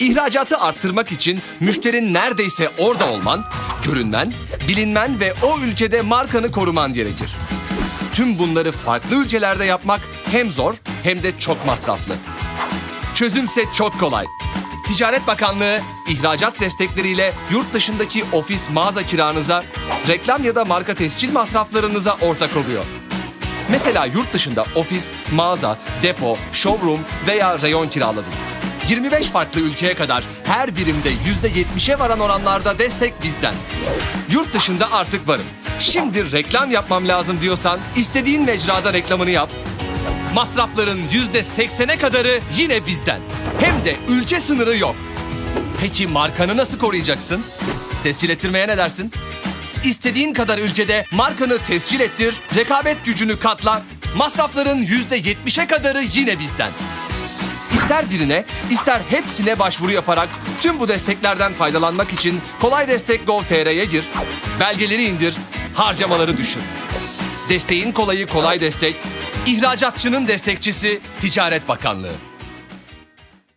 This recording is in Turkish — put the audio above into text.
İhracatı arttırmak için müşterin neredeyse orada olman, görünmen, bilinmen ve o ülkede markanı koruman gerekir. Tüm bunları farklı ülkelerde yapmak hem zor hem de çok masraflı. Çözümse çok kolay. Ticaret Bakanlığı ihracat destekleriyle yurt dışındaki ofis mağaza kiranıza, reklam ya da marka tescil masraflarınıza ortak oluyor. Mesela yurt dışında ofis, mağaza, depo, showroom veya reyon kiraladın. 25 farklı ülkeye kadar her birimde %70'e varan oranlarda destek bizden. Yurt dışında artık varım. Şimdi reklam yapmam lazım diyorsan istediğin mecrada reklamını yap. Masrafların %80'e kadarı yine bizden. Hem de ülke sınırı yok. Peki markanı nasıl koruyacaksın? Tescil ettirmeye ne dersin? İstediğin kadar ülkede markanı tescil ettir, rekabet gücünü katla, masrafların %70'e kadarı yine bizden. İster birine, ister hepsine başvuru yaparak tüm bu desteklerden faydalanmak için Kolay Destek Gov.tr'ye gir, belgeleri indir, harcamaları düşür. Desteğin kolayı Kolay Destek, ihracatçının destekçisi Ticaret Bakanlığı.